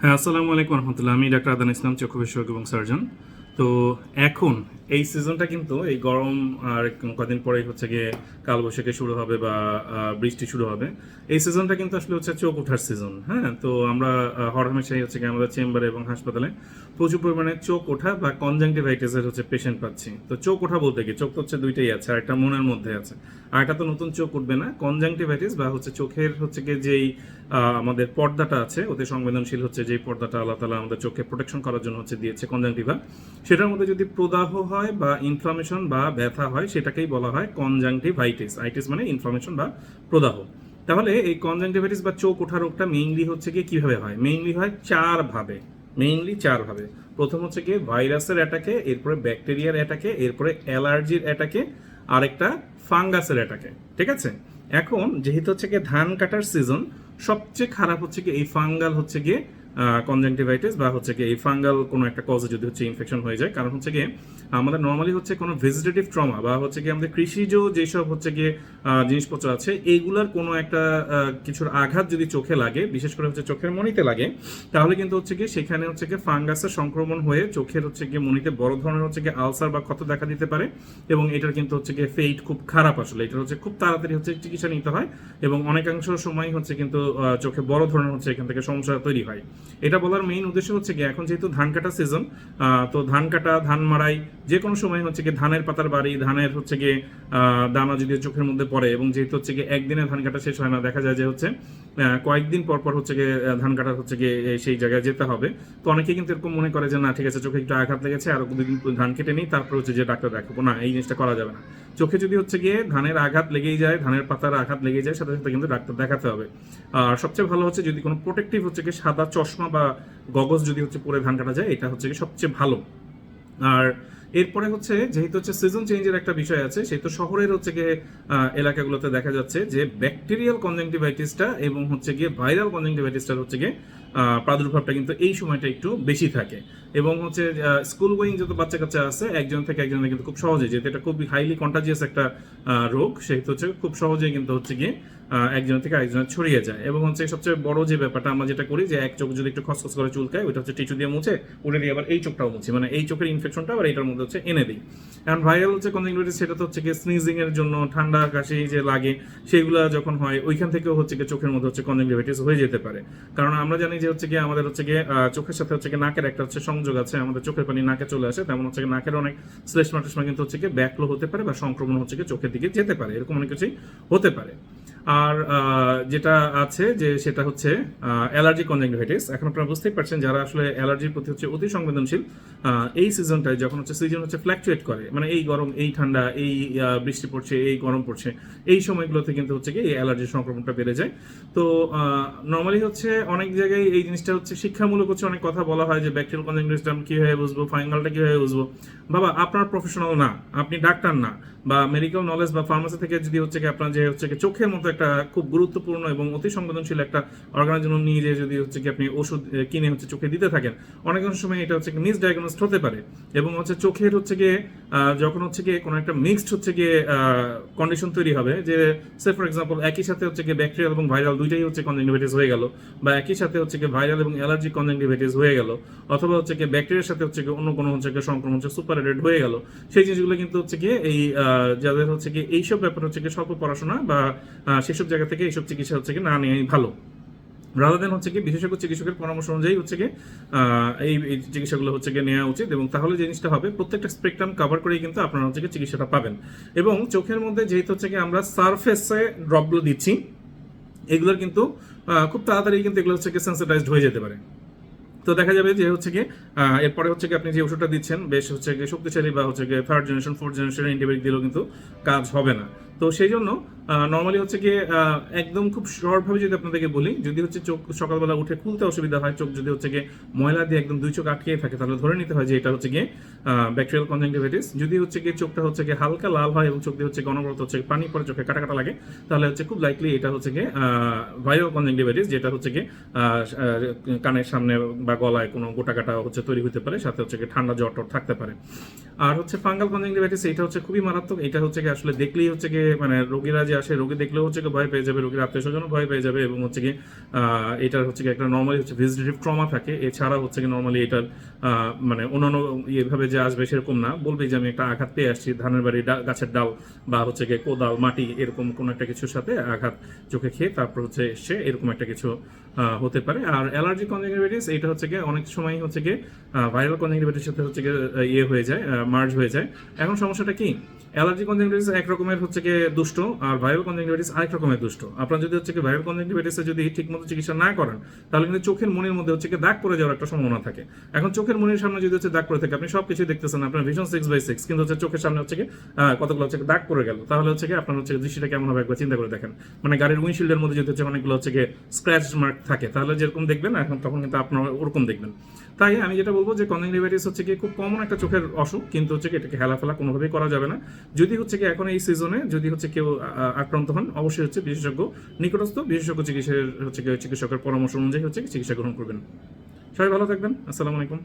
হ্যাঁ আসসালামু আলাইকুম রহমতুল্লাহ। আমি ডাক্তার আদান ইসলাম চক্ষু বিশেষজ্ঞ এবং সার্জন। তো এখন এই সিজনটা কিন্তু এই গরম আর কদিন পরেই হচ্ছে গিয়ে কালবৈশাখী শুরু হবে বা বৃষ্টি শুরু হবে। এই সিজনটা কিন্তু আসলে হচ্ছে চোখ ওঠার সিজন হ্যাঁ? তো আমরা হর হামেশাই হচ্ছে গিয়ে আমাদের চেম্বারে এবং হাসপাতালে প্রচুর পরিমাণে চোখ ওঠা বা কনজাংটিভাইটিসের হচ্ছে পেশেন্ট পাচ্ছি। তো চোখ ওঠা বলতে কি? চোখ তো হচ্ছে দুইটাই আছে আর একটা মনের মধ্যে আছে। আর একটা তো নতুন চোখ উঠবে না কনজাংটিভাইটিস বা হচ্ছে চোখের হচ্ছে গিয়ে যেই আমাদের পর্দাটা আছে, অতি সংবেদনশীল হচ্ছে যেই পর্দাটা আল্লাহ তালা আমাদের চোখে প্রোটেকশন করার জন্য হচ্ছে দিয়েছে কনজাংটিভা সেটার মধ্যে যদি প্রদাহ হয় বা ইনফ্লামেশন বা ব্যথা হয়, সেটাকেই বলা হয় কনজাংটিভাইটিস আইটিস মানে ইনফ্লামেশন বা প্রদাহ। তাহলে এই কনজাংটিভাইটিস বা চোখ ওঠা রোগটা মেইনলি হচ্ছে গিয়ে কীভাবে হয়? মেইনলি হয় চার ভাবে। মেইনলি চার ভাবে। প্রথম হচ্ছে গিয়ে ভাইরাসের অ্যাটাকে এরপরে ব্যাকটেরিয়ার অ্যাটাকে এরপরে অ্যালার্জির অ্যাটাকে আরেকটা ফাঙ্গাসের অ্যাটাকে ঠিক আছে? এখন যেহেতু হচ্ছে গিয়ে ধান কাটার সিজন সবচেয়ে খারাপ হচ্ছে কি এই ফাঙ্গাল হচ্ছে গিয়ে কনজাংটিভাইটিস বা হচ্ছে কি এই ফাঙ্গাল কোনো একটা কজে যদি হচ্ছে ইনফেকশন হয়ে যায়, কারণ হচ্ছে কি আমাদের নর্মালি হচ্ছে কোনো ভেজিটেটিভ ট্রমা বা হচ্ছে কি আমাদের কৃষিজ যেসব হচ্ছে গিয়ে জিনিসপত্র আছে, এইগুলার কোনো একটা কিছুর আঘাত যদি চোখে লাগে, বিশেষ করে হচ্ছে চোখের মনিতে লাগে, তাহলে কিন্তু হচ্ছে গিয়ে সেখানে হচ্ছে গিয়ে ফাঙ্গাসের সংক্রমণ হয়ে চোখের হচ্ছে গিয়ে মনিতে বড় ধরনের হচ্ছে গিয়ে আলসার বা ক্ষত দেখা দিতে পারে এবং এটার কিন্তু হচ্ছে গিয়ে ফেইট খুব খারাপ আসলে। এটা হচ্ছে খুব তাড়াতাড়ি হচ্ছে চিকিৎসা নিতে হয় এবং অনেকাংশ সময় হচ্ছে কিন্তু চোখে বড় ধরনের হচ্ছে এখান থেকে সমস্যা তৈরি হয়। এটা বলার মেইন উদ্দেশ্য হচ্ছে গিয়ে, এখন যেহেতু ধান কাটা সিজন তো ধান কাটা, ধান মারাই যে কোনো সময় হচ্ছে গিয়ে ধানের পাতার বাড়ি, ধানের হচ্ছে গিয়ে দানা যদি চোখের মধ্যে পড়ে এবং যেহেতু হচ্ছে গিয়ে একদিনে ধান কাটা শেষ হয় না, দেখা যায় যে হচ্ছে কয়েকদিন পর পর হচ্ছে গিয়ে ধান কাটার হচ্ছে গিয়ে সেই জায়গায় যেতে হবে। তো অনেকে কিন্তু এরকম মনে করে যে, না, ঠিক আছে, চোখে একটু আঘাত লেগেছে, আর দুদিন ধান কেটে নিই, তারপর হচ্ছে যে ডাক্তার দেখাবো। না, এই জিনিসটা করা যাবে না। চোখে যদি হচ্ছে গিয়ে ধানের আঘাত লেগেই যায়, ধানের পাতার আঘাত লেগে যায়, সাথে সাথে কিন্তু ডাক্তার দেখাতে হবে। আর সবচেয়ে ভালো হচ্ছে যদি কোনো প্রোটেক্টিভ হচ্ছে কি সাদা চশমা বা গগজ যদি হচ্ছে পরে ধান কাটা যায়, এটা হচ্ছে সবচেয়ে ভালো। আর এরপরে হচ্ছে, যেহেতু হচ্ছে সিজন চেঞ্জের একটা বিষয় আছে সেই তো শহরের হচ্ছে গিয়ে এলাকাগুলোতে দেখা যাচ্ছে যে ব্যাকটেরিয়াল কনজেন্টিভাইটিসটা এবং হচ্ছে গিয়ে ভাইরাল কনজেন্টিভাইটিসটা হচ্ছে গিয়ে প্রাদুর্ভাবটা কিন্তু এই সময়টা একটু বেশি থাকে। এবং হচ্ছে স্কুল গোয়িং যত বাচ্চা কাচ্চা আছে, একজন থেকে একজনের কিন্তু খুব সহজে যেহেতু এটা খুবই হাইলি কন্টাজিয়াস একটা রোগ, সেহেতু হচ্ছে খুব সহজেই কিন্তু হচ্ছে গিয়ে একজন থেকে আরেকজনের ছড়িয়ে যায়। এবং হচ্ছে সবচেয়ে বড় যে ব্যাপারটা আমরা যেটা করি, যে এক চোখ যদি একটু খসখস করে চুলকায়, ওইটা হচ্ছে টিচু দিয়ে মুছে উঠে দিয়ে আবার এই চোখটাও মুছি। মানে এই চোখের ইনফেকশনটা আবার এটার মধ্যে হচ্ছে এনে দিই। কারণ ভাইরাল হচ্ছে কনজাংটিভাইটিস সেটা তো হচ্ছে গিয়ে স্নিজিং এর জন্য, ঠান্ডা কাশি যে লাগে, সেগুলো যখন হয়, ওইখান থেকেও হচ্ছে গিয়ে চোখের মধ্যে হচ্ছে কনজাংটিভাইটিস হয়ে যেতে পারে। কারণ আমরা জানি যে হচ্ছে গিয়ে আমাদের হচ্ছে গিয়ে চোখের সাথে হচ্ছে গিয়ে নাকের একটা হচ্ছে সংযোগ আছে, আমাদের চোখের পানি নাকে চলে আসে, তেমন হচ্ছে নাকের অনেক শ্লেষ্মা কিন্তু হচ্ছে গিয়ে ব্যাকলো হতে পারে বা সংক্রমণ হচ্ছে গিয়ে চোখের দিকে যেতে পারে, এরকম অনেক কিছুই হতে পারে। আর যেটা আছে যে সেটা হচ্ছে অ্যালার্জি কনজাংটিভাইটিস। এখন আপনারা বুঝতেই পারছেন যারা আসলে অ্যালার্জির প্রতি হচ্ছে অতি সংবেদনশীল এই সিজনটায় যখন হচ্ছে সিজন হচ্ছে ফ্ল্যাকচুয়েট করে মানে এই গরম, এই ঠান্ডা, এই বৃষ্টি পড়ছে, এই গরম পড়ছে, এই সময়গুলোতে কিন্তু হচ্ছে কি এই অ্যালার্জির সংক্রমণটা বেড়ে যায়। তো নর্মালি হচ্ছে অনেক জায়গায় এই জিনিসটা হচ্ছে শিক্ষামূলক হচ্ছে অনেক কথা বলা হয় যে ব্যাকটেরিয়াল কনজাংটিভাইটিসটা আমি কীভাবে বুঝব ফাইনালটা কীভাবে বুঝব। বাবা, আপনার প্রফেশনাল না, আপনি ডাক্তার না, বা মেডিকেল নলেজ বা ফার্মাসি থেকে যদি হচ্ছে কি আপনার যে হচ্ছে কি চোখের মতো একটা খুব গুরুত্বপূর্ণ এবং অতি সংবেদনশীল একটা অর্গানের নিয়ে যেয়ে যদি হচ্ছে কি আপনি ওষুধ কিনে হচ্ছে চোখে দিতে থাকেন, অনেক সময় এটা হচ্ছে মিস ডায়াগনোসড হতে পারে এবং হচ্ছে চোখের হচ্ছে গিয়ে যখন হচ্ছে গিয়ে কোনো একটা মিক্সড হচ্ছে গিয়ে কন্ডিশন তৈরি হবে যে সে ফর এক্সাম্পল একই সাথে হচ্ছে গিয়ে ব্যাকটেরিয়াল এবং ভাইরাল দুইটাই হচ্ছে কনজাংটিভাইটিস হয়ে গেল বা একই সাথে হচ্ছে গিয়ে ভাইরাল এবং অ্যালার্জি কনজাংটিভাইটিস হয়ে গেল অথবা হচ্ছে গিয়ে ব্যাকটেরিয়ার সাথে হচ্ছে গিয়ে অন্য কোনো হচ্ছে গিয়ে সংক্রমণ হচ্ছে সুপার হয়ে গেল সেই জিনিসগুলো কিন্তু হচ্ছে গিয়ে এই যাদের হচ্ছে গিয়ে এইসব ব্যাপার হচ্ছে গিয়ে স্বল্প পড়াশোনা বা সেসব জায়গা থেকে এইসব চিকিৎসা হচ্ছে গিয়ে না নেওয়াই ভালো রাদার দেন হচ্ছে কি বিশেষজ্ঞ চিকিৎসকের পরামর্শ অনুযায়ী হচ্ছে কি এই চিকিৎসাগুলো হচ্ছে গিয়ে নেওয়া উচিত এবং তাহলে জিনিসটা হবে, প্রত্যেকটা স্পেকট্রাম কভার করেই কিন্তু আপনারা হচ্ছে কি চিকিৎসাটা পাবেন। এবং চোখের মধ্যে যেহেতু হচ্ছে কি আমরা সারফেসে ড্রপগুলো দিচ্ছি, এগুলোর কিন্তু খুব তাড়াতাড়ি কিন্তু এগুলো হচ্ছে কি সেন্সিটাইজড হয়ে যেতে পারে। তো দেখা যাবে যে হচ্ছে কি এরপরে হচ্ছে কি আপনি যে ওষুধটা দিচ্ছেন, বেশ হচ্ছে কি শক্তিশালী বা হচ্ছে কি third generation fourth generation antibiotic দিলেও কিন্তু কাজ হবে না। তো সেই জন্য নর্মালি হচ্ছে আহ, একদম খুব শর্টভাবে যদি আপনাদেরকে বলি যদি হচ্ছে চোখ সকালবেলা উঠে খুলতে অসুবিধা হয় চোখ যদি হচ্ছে গিয়ে ময়লা দিয়ে একদম দুই চোখ আটকে থাকে তাহলে ধরে নিতে হয় যে এটা হচ্ছে গিয়ে ব্যাকটেরিয়াল কনজাংটিভাইটিস যদি হচ্ছে গিয়ে চোখটা হচ্ছে গিয়ে হালকা লাল হয় এবং চোখ দিয়ে হচ্ছে গণবরত হচ্ছে পানি পরে চোখে কাটা কাটা লাগে তাহলে হচ্ছে খুব লাইকলি এটা হচ্ছে গিয়ে ভাইরাল কনজাংটিভাইটিস যেটা হচ্ছে গিয়ে কানের সামনে বা গলায় কোনো গোটা কাটা হচ্ছে তৈরি হতে পারে সাথে হচ্ছে গিয়ে ঠান্ডা জ্বর টর থাকতে পারে। আর হচ্ছে ফাঙ্গাল কনজাংটিভাইটিস এটা হচ্ছে খুবই মারাত্মক এটা হচ্ছে গিয়ে আসলে দেখলেই হচ্ছে গিয়ে মানে রোগীরা যে আসে, রোগী দেখলেও হচ্ছে কি ভয় পেয়ে যাবে, রোগীর আত্মীয় স্বজনও ভয় পেয়ে যাবে এবং হচ্ছে কি এটার হচ্ছে কি একটা নর্মালি হচ্ছে ভিজিটিভ ট্রমা থাকে। এছাড়া হচ্ছে কি নর্মালি এটার মানে অন্যান্য এভাবে যে আসবে সেরকম না। বলবে যে আমি একটা আঘাত পেয়ে আসছি, ধানের বাড়ি গাছের ডাল বা হচ্ছে গিয়ে কোদাল, মাটি এরকম কোনো একটা কিছুর সাথে আঘাত চোখে খেয়ে তারপর হচ্ছে এসে এরকম একটা কিছু হতে পারে। আর অ্যালার্জি কনজেক্টিভাইটিস এটা হচ্ছে গিয়ে অনেক সময় হচ্ছে গিয়ে ভাইরাল কনজেক্টিভাইটিস সাথে হচ্ছে গিয়ে ইয়ে হয়ে যায় মার্জ হয়ে যায়। এখন সমস্যাটা কি? অ্যালার্জি কনজেক্টিভাইটিস এক রকমের হচ্ছে গিয়ে দুষ্ট, আর ভাইরাল কনজেক্টিভাইটিস আরেক রকমের দুষ্ট। আপনার যদি হচ্ছে কি ভাইরাল কনজেক্টিভাইটিসে যদি ঠিকমতো চিকিৎসা না করেন, তাহলে কিন্তু চোখের মনির মধ্যে হচ্ছে কি দাগ পড়ে যাওয়ার একটা সম্ভাবনা থাকে। এখন চোখের মনির সামনে যদি হচ্ছে দাগ পড়ে থাকে, আপনি সবকিছু দেখতেছেন, আপনার ভিশন সিক্স বাই সিক্স কিন্তু হচ্ছে চোখের সামনে হচ্ছে কি কতগুলো হচ্ছে দাগ পড়ে গেল। তাহলে হচ্ছে কি আপনার হচ্ছে দৃষ্টিটা কেমন হবে একবার চিন্তা করে দেখেন। মানে গাড়ির উইন্ডশিল্ডের মধ্যে যদি হচ্ছে অনেকগুলো হচ্ছে কি স্ক্র্যাচ মার্ক থাকে, তাহলে যেরকম দেখবেন, এখন তখন কিন্তু আপনার ওরকম দেখবেন। তাই আমি যেটা বলব যে কনজেক্টিভাইটিস হচ্ছে কি খুব কমন একটা চোখের অসুখ, কিন্তু হচ্ছে কি এটাকে হেলাফেলা কোনোভাবেই করা যাবে না। যদি হচ্ছে কি এখন এই সিজনে যদি হচ্ছে কেউ আক্রান্ত হন, অবশ্যই হচ্ছে বিশেষজ্ঞ নিকটস্থ বিশেষজ্ঞ চিকিৎসার হচ্ছে চিকিৎসকের পরামর্শ অনুযায়ী হচ্ছে চিকিৎসা গ্রহণ করবেন। সবাই ভালো থাকবেন। আসসালামু আলাইকুম।